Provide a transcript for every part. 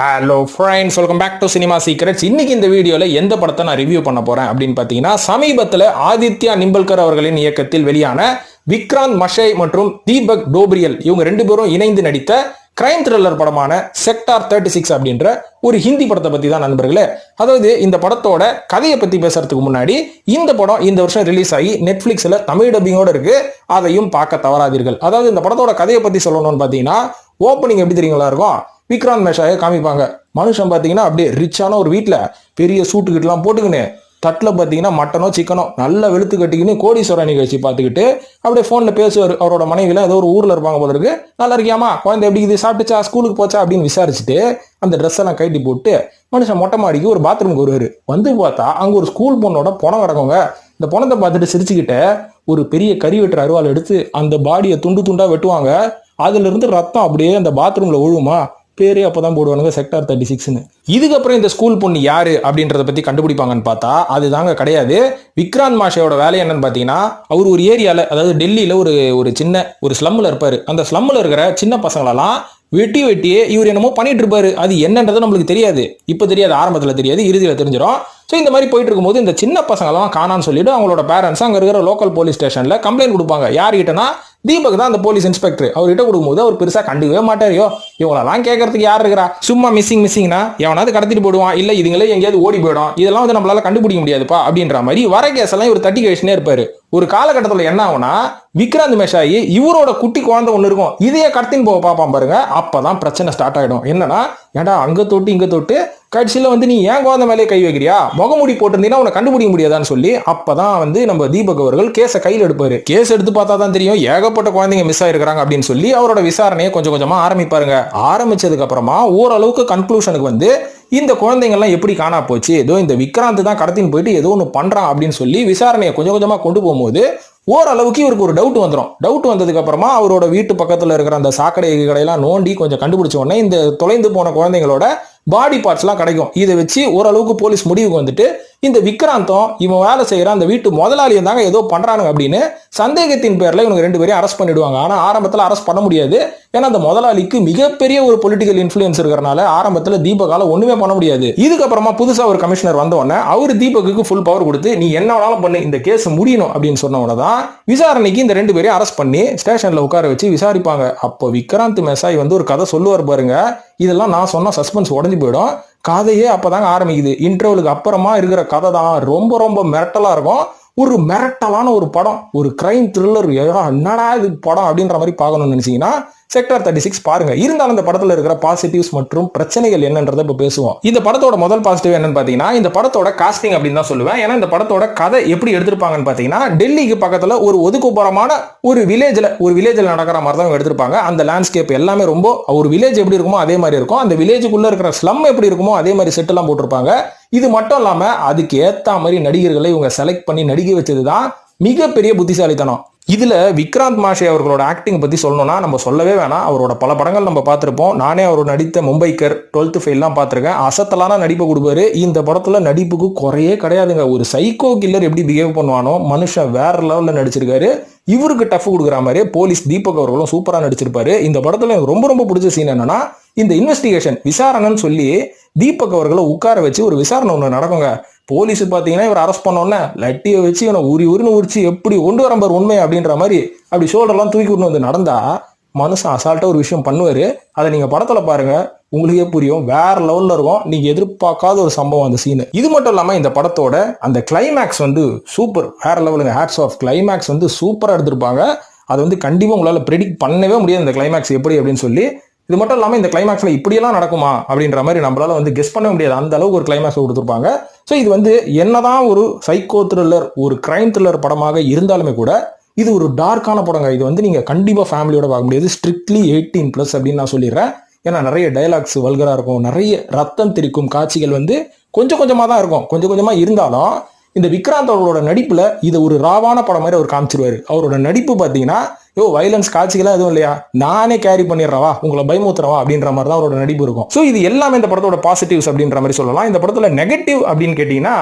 Hello friends welcome back to cinema secrets இன்னைக்கு இந்த வீடியோவில் எந்த படத்தை நான் ரிவ்யூ பண்ண போறேன் அப்படின்னு பார்த்தீங்கன்னா சமீபத்தில் ஆதித்யா நிம்பல்கர் அவர்களின் இயக்கத்தில் வெளியான விக்ராந்த் மஷை மற்றும் தீபக் டோப்ரியல் இவங்க ரெண்டு பேரும் இணைந்து நடித்த கிரைம் த்ரில்லர் படமான செக்டார் தேர்ட்டி சிக்ஸ் அப்படின்ற ஒரு ஹிந்தி படத்தை பத்தி தான் நண்பர்களே. அதாவது இந்த படத்தோட கதையை பத்தி பேசுறதுக்கு முன்னாடி இந்த படம் இந்த வருஷம் ரிலீஸ் ஆகி நெட்ஃபிளிக்ஸ்ல தமிழ் டப்பிங்கோட இருக்கு. அதையும் பார்க்க தவறாதீர்கள். அதாவது இந்த படத்தோட கதையை பத்தி சொல்லணும்னு பார்த்தீங்கன்னா ஓப்பனிங் எப்படி தெரியுங்களா இருக்கும்? விக்ராந்த் மேஷாயை காமிப்பாங்க. மனுஷன் பார்த்தீங்கன்னா அப்படியே ரிச்சான ஒரு வீட்டில் பெரிய சூட்டு கிட்டலாம் போட்டுக்கின்னு தட்டில் பார்த்தீங்கன்னா மட்டனோ சிக்கனோ நல்லா வெளுத்து கட்டிக்கின்னு கோடீஸ்வர நிகழ்ச்சி பார்த்துக்கிட்டு அப்படியே ஃபோனில் பேசுவார். அவரோட மனைவியில் ஏதோ ஒரு ஊரில் இருப்பாங்க போல இருக்கு. நல்லா இருக்கியாமா குழந்தை எப்படி இது சாப்பிட்டுச்சா? ஸ்கூலுக்கு போச்சா? அப்படின்னு விசாரிச்சுட்டு அந்த ட்ரெஸ் எல்லாம் கட்டி போட்டு மனுஷன் மொட்டை மாடிக்கு ஒரு பாத்ரூமுக்கு வருவார். வந்து பார்த்தா அங்கே ஒரு ஸ்கூல் பொண்ணோட பணம் கிடக்குங்க. இந்த பணத்தை பார்த்துட்டு சிரிச்சுக்கிட்டு ஒரு பெரிய கறி வெட்டுற அருவாள் எடுத்து அந்த பாடியை துண்டு துண்டாக வெட்டுவாங்க. அதுலேருந்து ரத்தம் அப்படியே அந்த பாத்ரூமில் விழுமா பேரே அப்பதான் போடுவானுங்க செக்டார் தேர்ட்டி சிக்ஸ்னு இதுக்கப்புறம் இந்த ஸ்கூல் பொண்ணு யாரு அப்படின்றத பத்தி கண்டுபிடிப்பாங்கன்னு பார்த்தா அதுதாங்க கிடையாது. விக்ராந்த் மாஷையோட வேலை என்னன்னு பார்த்தீங்கன்னா அவர் ஒரு ஏரியால அதாவது டெல்லியில ஒரு ஒரு சின்ன ஒரு ஸ்லம்மில் இருப்பாரு. அந்த ஸ்லம்மில் இருக்கிற சின்ன பசங்களெல்லாம் வெட்டி வெட்டியே இவர் என்னமோ பண்ணிட்டு இருப்பாரு. அது என்னன்றது நம்மளுக்கு தெரியாது. இப்போ தெரியாது ஆரம்பத்தில் தெரியாது இறுதியில் தெரிஞ்சிடும். ஸோ இந்த மாதிரி போயிட்டு இருக்கும்போது இந்த சின்ன பசங்களாம் காணான்னு சொல்லிட்டு அவங்களோட பேரண்ட்ஸ் அங்கே இருக்கிற லோக்கல் போலீஸ் ஸ்டேஷனில் கம்ப்ளைண்ட் கொடுப்பாங்க. யார்கிட்டனா தீபக் தான் அந்த போலீஸ் இன்ஸ்பெக்டர். அவர்கிட்ட கொடுக்கும்போது அவர் பெருசாக கண்டுக்கவே மாட்டாரியோ இவங்களெல்லாம் கேட்கறதுக்கு யார் இருக்கிறா? சும்மா மிஸ்ஸிங் மிஸ்ஸிங்னா எவனாவது கடத்திட்டு போடுவான். இல்லை இதுங்களே எங்கேயாவது ஓடி போயிடும். இதெல்லாம் வந்து நம்மளால கண்டுபிடிக்க முடியாதுப்பா அப்படின்ற மாதிரி வர கேஸ் எல்லாம் இவர் தட்டி கழிச்சுனே இருப்பாரு. ஒரு காலகட்டத்தில் என்ன ஆகும்னா விக்ராந்த் மேஷாயி இவரோட குட்டி குழந்தை ஒன்று இருக்கும். இதையே கடத்தின்னு போக பார்ப்பான் பாருங்க. அப்பதான் பிரச்சனை ஸ்டார்ட் ஆகிடும் என்னன்னா ஏன்டா அங்கே தொட்டு இங்கே தொட்டு கடைசியில் வந்து நீ ஏன் குழந்தை மேலே கை வைக்கிறியா? முகமுடி போட்டிருந்தீங்கன்னா உன்னை கண்டுபிடிக்க முடியாதான்னு சொல்லி அப்பதான் வந்து நம்ம தீபக் அவர்கள் கேஸை கையில் எடுப்பாரு. கேஸ் எடுத்து பார்த்தா தான் தெரியும் ஏகப்பட்ட குழந்தைங்க மிஸ் ஆயிருக்கிறாங்க அப்படின்னு சொல்லி அவரோட விசாரணையை கொஞ்சம் கொஞ்சமாக ஆரம்பிப்பாருங்க. ஆரம்பிச்சதுக்கு அப்புறமா ஓரளவுக்கு கன்க்ளூஷனுக்கு வந்து இந்த குழந்தைங்கள்லாம் எப்படி காணா போச்சு? ஏதோ இந்த விக்ராந்த் தான் கடத்தின்னு போயிட்டு ஏதோ ஒன்று பண்ணுறான் அப்படின்னு சொல்லி விசாரணையை கொஞ்சம் கொஞ்சமாக கொண்டு போகும்போது ஓரளவுக்கு இவருக்கு ஒரு டவுட் வந்துடும் டவுட் வந்ததுக்கு அப்புறமா அவரோட வீட்டு பக்கத்தில் இருக்கிற அந்த சாக்கடை கடையெல்லாம் நோண்டி கொஞ்சம் கண்டுபிடிச்ச உடனே இந்த தொலைந்து போன குழந்தைங்களோட பாடி பார்ட்ஸ்லாம் கிடைக்கும். இதை வச்சு ஓரளவுக்கு போலீஸ் முடிவுக்கு வந்துட்டு இந்த விக்ராந்தம் இவன் வேலை செய்கிற அந்த வீட்டு முதலாளியை தாங்க ஏதோ பண்ணுறானுங்க அப்படின்னு சந்தேகத்தின் பேரில் இவங்க ரெண்டு பேரையும் அரெஸ்ட் பண்ணிடுவாங்க. ஆனால் ஆரம்பத்தில் அரெஸ்ட் பண்ண முடியாது. ஏன்னா அந்த முதலாளிக்கு மிகப்பெரிய ஒரு பொலிட்டிக்கல் இன்ஃப்ளூயன்ஸ் இருக்கிறனால ஆரம்பத்தில் தீபகால ஒன்றுமே பண்ண முடியாது. இதுக்கப்புறமா புதுசாக ஒரு கமிஷனர் வந்த அவர் தீபக்கு ஃபுல் பவர் கொடுத்து நீ என்ன வேணாலும் பண்ணு இந்த கேஸ் முடியணும் அப்படின்னு சொன்ன உடனே தான் விசாரணைக்கு இந்த ரெண்டு பேரையும் அரெஸ்ட் பண்ணி ஸ்டேஷனில் உட்கார வச்சு விசாரிப்பாங்க. அப்போ விக்ராந்த் மெசாய் வந்து ஒரு கதை சொல்லுவார் பாருங்க. இதெல்லாம் நான் சொன்ன சஸ்பென்ஸ் உடஞ்சி போயிடும். கதையே அப்பதாங்க ஆரம்பிக்குது. இன்டர்வலுக்கு அப்புறமா இருக்கிற கதை தான். ரொம்ப ரொம்ப மிரட்டலா இருக்கும். ஒரு மிரட்டலான ஒரு படம். ஒரு கிரைம் த்ரில்லர் என்னடா இது படம் அப்படின்ற மாதிரி பார்க்கணும்னு நினைச்சீங்கன்னா செக்டர் தேர்ட்டி சிக்ஸ் பாருங்க. இருந்தாலும் இந்த படத்துல இருக்கிற பாசிட்டிவ்ஸ் மற்றும் பிரச்சனைகள் என்னன்றதை இப்போ பேசுவோம். இந்த படத்தோட முதல் பாசிட்டிவ் என்னன்னு பார்த்தீங்கன்னா இந்த படத்தோட காஸ்டிங் அப்படின்னு தான் சொல்லுவேன். ஏன்னா இந்த படத்தோட கதை எப்படி எடுத்திருப்பாங்கன்னு பார்த்தீங்கன்னா டெல்லிக்கு பக்கத்துல ஒரு ஒதுக்குப்புறமான ஒரு வில்லேஜ்ல ஒரு வில்லேஜில் நடக்கிற மாதிரி தான் எடுத்திருப்பாங்க. அந்த லேண்ட்ஸ்கேப் எல்லாமே ரொம்ப ஒரு வில்லேஜ் எப்படி இருக்குமோ அதே மாதிரி இருக்கும். அந்த வில்லேஜுக்குள்ள இருக்கிற ஸ்லம் எப்படி இருக்குமோ அதே மாதிரி செட்டெல்லாம் போட்டிருப்பாங்க. இது மட்டும் இல்லாம அதுக்கு ஏத்த மாதிரி நடிகர்களை இவங்க செலக்ட் பண்ணி நடிக்க வச்சதுதான் மிகப்பெரிய புத்திசாலித்தனம். இதில் விக்ராந்த் மாஷே அவர்களோட ஆக்டிங் பற்றி சொல்லணும்னா நம்ம சொல்லவே வேணாம். அவரோட பல படங்கள் நம்ம பார்த்துருப்போம். நானே அவர் நடித்த மும்பைக்கர் டுவெல்த் ஃபெயிலாம் பார்த்துருக்கேன். அசத்தலான நடிப்பை கொடுப்பாரு. இந்த படத்தில் நடிப்புக்கு குறையே கிடையாதுங்க. ஒரு சைக்கோ கில்லர் எப்படி பிஹேவ் பண்ணுவானோ மனுஷன் வேற லெவலில் நடிச்சிருக்காரு. இவருக்கு டஃப் கொடுக்குற மாதிரி போலீஸ் தீபக் அவர்களும் சூப்பராக நடிச்சிருப்பாரு. இந்த படத்தில் எனக்கு ரொம்ப ரொம்ப பிடிச்ச சீன் என்னன்னா இந்த இன்வெஸ்டிகேஷன் விசாரணைன்னு சொல்லி தீபக் அவர்களை உட்கார வச்சு ஒரு விசாரணை ஒன்று நடக்குங்க. போலீஸ் பார்த்தீங்கன்னா இவர் அரெஸ்ட் பண்ணோன்னே லட்டியை வச்சு இவனை உரி உரின்னு உரிச்சு எப்படி ஒன்று வரம்பர் உண்மை அப்படின்ற மாதிரி அப்படி ஷோல்டர்லாம் தூக்கி கொண்டு வந்து நடந்தா மனுஷன் அசால்ட்டாக ஒரு விஷயம் பண்ணுவார். அதை நீங்கள் படத்தில் பாருங்கள் உங்களுக்கே புரியும். வேற லெவலில் இருக்கும். நீங்கள் எதிர்பார்க்காத ஒரு சம்பவம் அந்த சீனு இது மட்டும் இல்லாமல் இந்த படத்தோட அந்த கிளைமேக்ஸ் வந்து சூப்பர் வேற லெவலுங்க ஹேட்ஸ் ஆஃப் கிளைமேக்ஸ் வந்து சூப்பராக எடுத்திருப்பாங்க. அது வந்து கண்டிப்பாக உங்களால் ப்ரெடிக்ட் பண்ணவே முடியாது அந்த கிளைமேக்ஸ் எப்படி அப்படின்னு சொல்லி. இது மட்டும் இல்லாமல் இந்த கிளைமேக்ஸில் இப்படியெல்லாம் நடக்குமா அப்படின்ற மாதிரி நம்மளால வந்து கெஸ் பண்ண முடியாது. அந்த அளவுக்கு ஒரு கிளைமேக்ஸ் கொடுத்துருப்பாங்க. ஸோ இது வந்து என்னதான் ஒரு சைக்கோ த்ரில்லர் ஒரு கிரைம் த்ரில்லர் படமாக இருந்தாலுமே கூட இது ஒரு டார்க்கான படங்க. இது வந்து நீங்கள் கண்டிப்பாக ஃபேமிலியோட பார்க்க முடியாது. ஸ்ட்ரிக்ட்லி எயிட்டீன் ப்ளஸ் அப்படின்னு நான் சொல்லிடுறேன். ஏன்னா நிறைய டைலாக்ஸ் வல்கராக இருக்கும். நிறைய ரத்தம் திரிக்கும் காட்சிகள் வந்து கொஞ்சம் கொஞ்சமாக தான் இருக்கும். கொஞ்சம் கொஞ்சமாக இருந்தாலும் இந்த விக்ராந்த் அவரோட நடிப்பில் இது ஒரு ராவான படம் மாதிரி அவர் காமிச்சிருவாரு. அவரோட நடிப்பு பார்த்தீங்கன்னா யோ வைலன்ஸ் காட்சிகளாக எதுவும் இல்லையா? நானே கேரி பண்ணிடுறவா? உங்களை பயமுத்துறவா அப்படின்ற மாதிரி தான் அவரோட நடிப்பு இருக்கும். ஸோ இது எல்லாமே இந்த படத்தோட பாசிட்டிவ்ஸ் அப்படின்ற மாதிரி சொல்லலாம். இந்த படத்தில் நெகட்டிவ் அப்படின்னு கேட்டிங்கன்னா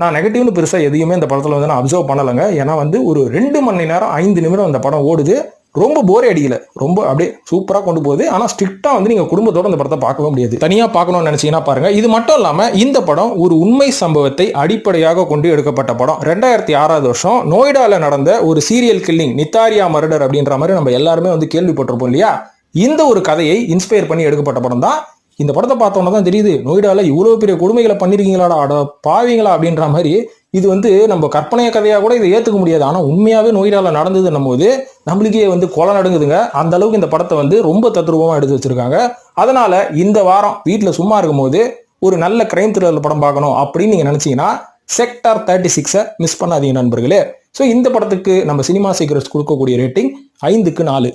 நான் நெகட்டிவ்னு பெருசாக எதையுமே இந்த படத்தில் வந்து நான் அப்சர்வ் பண்ணலைங்க. ஏன்னா வந்து ஒரு ரெண்டு மணி நேரம் ஐந்து நிமிடம் இந்த படம் ஓடுது. ரொம்ப போரே அடிக்கல. ரொம்ப அப்படியே சூப்பராக கொண்டு போகுது. ஆனால் ஸ்ட்ரிக்டாக வந்து நீங்கள் குடும்பத்தோட அந்த படத்தை பார்க்கவே முடியாது. தனியாக பார்க்கணும்னு நினச்சிங்கன்னா பாருங்க. இது மட்டும் இல்லாமல் இந்த படம் ஒரு உண்மை சம்பவத்தை அடிப்படையாக கொண்டு எடுக்கப்பட்ட படம். ரெண்டாயிரத்தி ஆறாவது வருஷம் நோய்டாவில் நடந்த ஒரு சீரியல் கில்லிங் நித்தாரியா மர்டர் அப்படின்ற மாதிரி நம்ம எல்லாருமே வந்து கேள்விப்பட்டிருப்போம் இல்லையா? இந்த ஒரு கதையை இன்ஸ்பயர் பண்ணி எடுக்கப்பட்ட படம் தான் இந்த படத்தை பார்த்தோன்னா தான் தெரியுது நோய்டால இவ்வளோ பெரிய கொடுமைகளை பண்ணிருக்கீங்களாடா அட பாவீங்களா அப்படின்ற மாதிரி இது வந்து நம்ம கற்பனை கதையா கூட இதை ஏற்றுக்க முடியாது. ஆனால் உண்மையாவே நோய்டால நடந்ததுன்னும் போது நம்மளுக்கே வந்து கொலை நடுங்குதுங்க அந்த அளவுக்கு இந்த படத்தை வந்து ரொம்ப தத்ரூபமாக எடுத்து வச்சிருக்காங்க. அதனால இந்த வாரம் வீட்டில் சும்மா இருக்கும்போது ஒரு நல்ல கிரைம் த்ரில்லர் படம் பார்க்கணும் அப்படின்னு நீங்க நினைச்சீங்கன்னா செக்டார் தேர்ட்டி சிக்ஸை மிஸ் பண்ணாதீங்க நண்பர்களே. ஸோ இந்த படத்துக்கு நம்ம சினிமா சீக்கிரஸ் கொடுக்கக்கூடிய ரேட்டிங் ஐந்துக்கு நாலு.